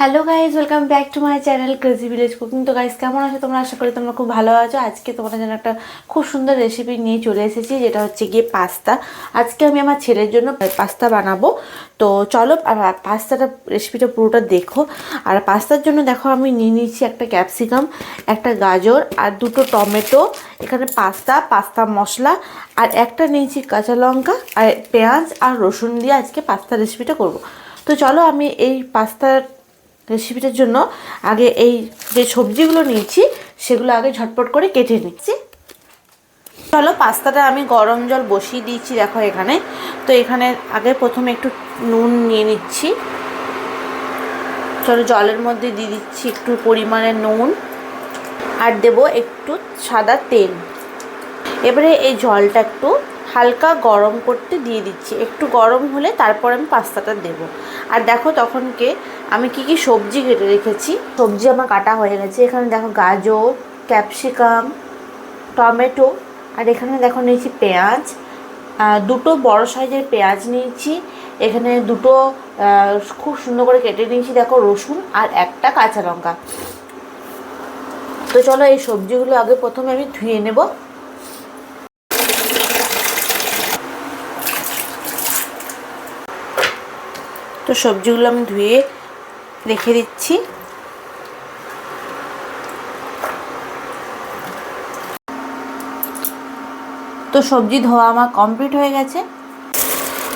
Hello guys welcome back to my channel crazy village cooking তো guys কেমন আছো তোমরা? আশা করি তোমরা খুব ভালো আছো। আজকে তোমাদের জন্য একটা খুব সুন্দর রেসিপি নিয়ে চলে এসেছি, যেটা হচ্ছে গিয়ে পাস্তা। আজকে আমি আমার ছেলের জন্য পাস্তা বানাবো। তো চলো পাস্তাটা রেসিপিটা পুরোটা দেখো। আর পাস্তার জন্য দেখো, আমি নিয়ে নিয়েছি একটা ক্যাপসিকাম একটা গাজর, আর দুটো টমেটো, এখানে পাস্তা পাস্তা মশলা, আর একটা নিয়েছি কাঁচা লঙ্কা, আর পেঁয়াজ আর রসুন দিয়ে আজকে পাস্তা রেসিপিটা করব। তো চলো, আমি এই পাস্তার রেসিপিটার জন্য আগে এই যে সবজিগুলো নিয়েছি, সেগুলো আগে ঝটপট করে কেটে নিচ্ছি। চলো, পাস্তাটা আমি গরম জল বসিয়ে দিয়েছি দেখো এখানে। তো এখানে আগে প্রথমে একটু নুন নিয়ে নিচ্ছি। চলো, জলের মধ্যে দিয়ে দিচ্ছি একটু পরিমাণে নুন। আর দেব একটু সাদা তেল। এবারে এই জলটা একটু হালকা গরম করতে দিয়ে দিচ্ছি। একটু গরম হলে তারপর আমি পাস্তাটা দেব। আর দেখো তখনকে আমি কি কি সবজি কেটে রেখেছি। সবজি আমার কাটা হয়ে গেছে। এখানে দেখো গাজর, ক্যাপসিকাম, টমেটো, আর এখানে দেখো নিয়েছি পেঁয়াজ। দুটো বড় সাইজের পেঁয়াজ নিয়েছি। এখানে দুটো খুব সুন্দর করে কেটে নিয়েছি দেখো রসুন আর একটা কাঁচা লঙ্কা। তো চলো এই সবজিগুলো আগে প্রথমে আমি ধুয়ে নেব। তো সবজিগুলো আমি ধুয়ে রেখে দিচ্ছি। তো সবজি ধোয়া আমার কমপ্লিট হয়ে গেছে।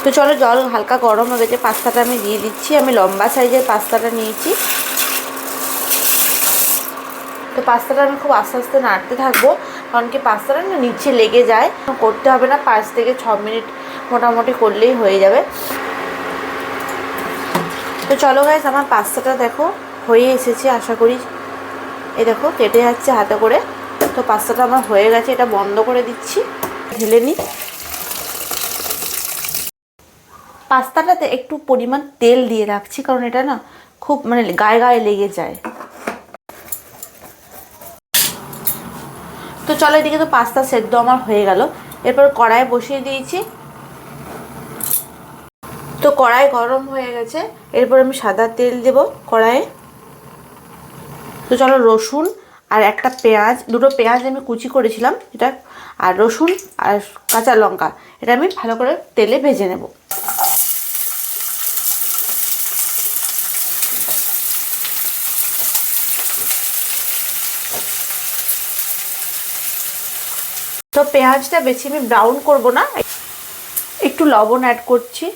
তো চলো জল হালকা গরম হয়ে গেছে পাস্তাটা আমি দিয়ে দিচ্ছি। আমি লম্বা সাইজের পাস্তাটা নিয়েছি। তো পাস্তাটা আমি খুব আস্তে আস্তে নাড়তে থাকব। কারণ কি পাস্তাটা না নিচে লেগে যায়। করতে হবে না, পাঁচ থেকে ছ মিনিট মোটামুটি করলেই হয়ে যাবে। তো চলো গাইজ আমার পাস্তাটা দেখো, হয়ে এসেছে, আশা করি। এই দেখো, কেটে যাচ্ছে হাতে করে। তো পাস্তাটা আমার হয়ে গেছে, এটা বন্ধ করে দিচ্ছি, ঢেলে নিই। পাস্তাটাতে একটু পরিমাণ তেল দিয়ে রাখছি, কারণ এটা না খুব মানে গায়ে গায়ে লেগে যায়। তো চলো, এদিকে তো পাস্তা সেদ্ধ আমার হয়ে গেল। এরপর কড়াই বসিয়ে দিয়েছি। তো কড়াই গরম হয়ে গেছে। এরপর আমি সাদা তেল দেব কড়াইয়ে। তো চলো রসুন আর একটা পেঁয়াজ, দুটো পেঁয়াজ আমি কুচি করেছিলাম এটা আর রসুন আর কাঁচা লঙ্কা, এটা আমি ভালো করে তেলে ভেজে নেব। তো পেঁয়াজটা বেশি আমি ব্রাউন করব না, একটু লবণ অ্যাড করছি।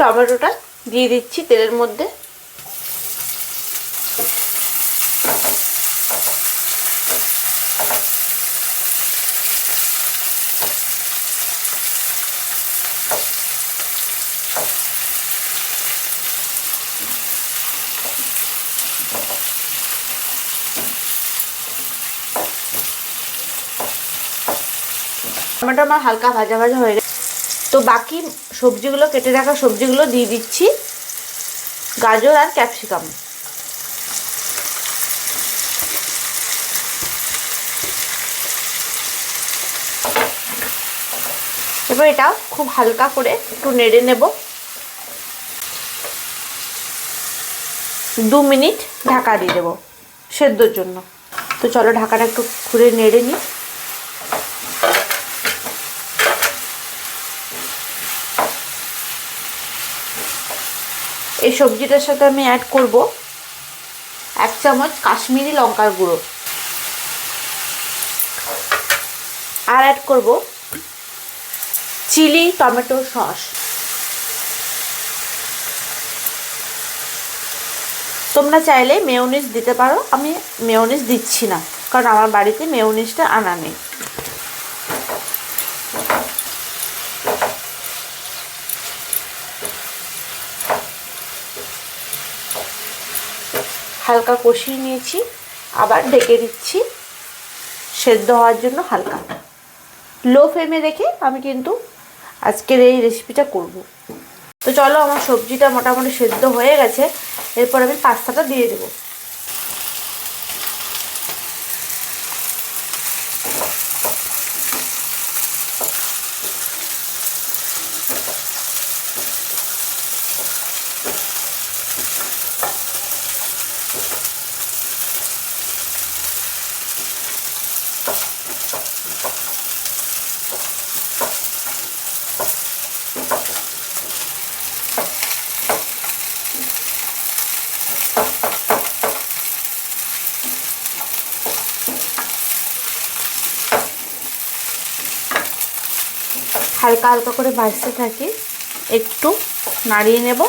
টমেটোটা দিয়ে দিচ্ছি তেলের মধ্যে। টমেটো আমার হালকা ভাজা ভাজা হয়ে গেছে। তো বাকি সবজিগুলো, কেটে রাখা সবজিগুলো দিয়ে দিচ্ছি। গাজর আর ক্যাপসিকাম। এবার এটা খুব হালকা করে একটু নেড়ে নেব। দু মিনিট ঢাকা দিয়ে দেবো সেদ্ধর জন্য। তো চলো ঢাকাটা একটু খুলে নেড়ে নিই। এই সবজিটার সাথে আমি অ্যাড করব এক চামচ কাশ্মীরি লঙ্কার গুঁড়ো। আর অ্যাড করব চিলি টমেটো সস। তোমরা চাইলে মেয়নিস দিতে পারো, আমি মেয়নিস দিচ্ছি না, কারণ আমার বাড়িতে মেয়নিসটা আনা নেই। হালকা কষিয়ে নিয়েছি, আবার ঢেকে দিচ্ছি। সেদ্ধ হওয়ার জন্য হালকা। লো ফ্লেমে রেখে আমি কিন্তু আজকের এই রেসিপিটা করব। তো চলো আমার সবজিটা মোটামুটি সেদ্ধ হয়ে গেছে, এরপর আমি পাস্তাটা দিয়ে দেবো। হালকা হালকা করে ভাজতে থাকি। একটু নাড়িয়ে নেব।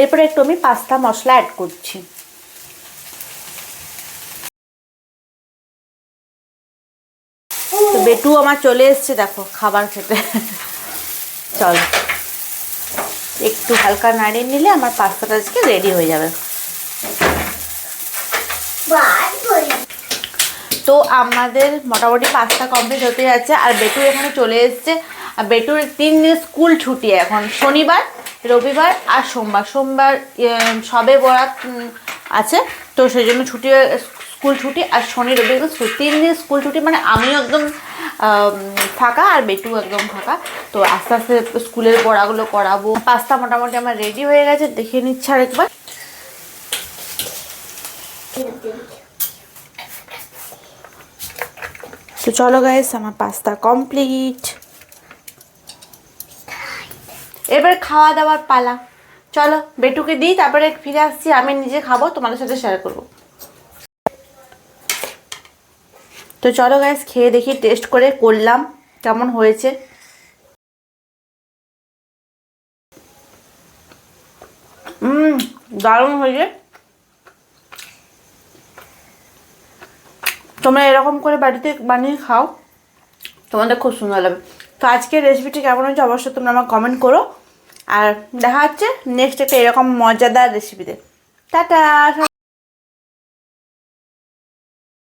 এরপরে একটু আমি পাস্তা মশলা অ্যাড করছি। তো বেটু আমার চলে এসছে, দেখো, খাবার খেতে। চল। একটু হালকা নাড়িয়ে নিলে আমার পাস্তাটা আজকে রেডি হয়ে যাবে। তো আমাদের মোটামুটি পাঁচটা কমপ্লিট হতে যাচ্ছে, আর বেটু এখানে চলে এসছে। আর বেটুর তিন দিন স্কুল ছুটি এখন, শনিবার, রবিবার আর সোমবার। সোমবার সবে বরাত আছে, তো সেই জন্য ছুটি, স্কুল ছুটি আর শনি, রবি তিন দিন স্কুল ছুটি মানে আমিও একদম ফাঁকা আর বেটু একদম ফাঁকা। তো আস্তে আস্তে স্কুলের পড়াগুলো করাবো। পাস্তা মোটামুটি আমার রেডি হয়ে গেছে, দেখে নিচ্ছে আরেকবার। তো চলো গাইস আমার পাস্তা কমপ্লিট এবার খাওয়া দাওয়ার পালা। চলো, বেটুকে দিই, তারপরে ফিরে আসছি, আমি নিজে খাব, তোমাদের সাথে শেয়ার করব। তো চলো গাইস খেয়ে দেখি টেস্ট করে করলাম, কেমন হয়েছে। দারুণ হয়েছে। তোমরা এরকম করে বাড়িতে বানিয়ে খাও। তোমাদের খুব সুন্দর লাগবে। তো আজকের রেসিপিটি কেমন হয়েছে অবশ্যই তোমরা আমার কমেন্ট করো। আর দেখা হচ্ছে নেক্সট একটা এরকম মজাদার রেসিপিতে টাটা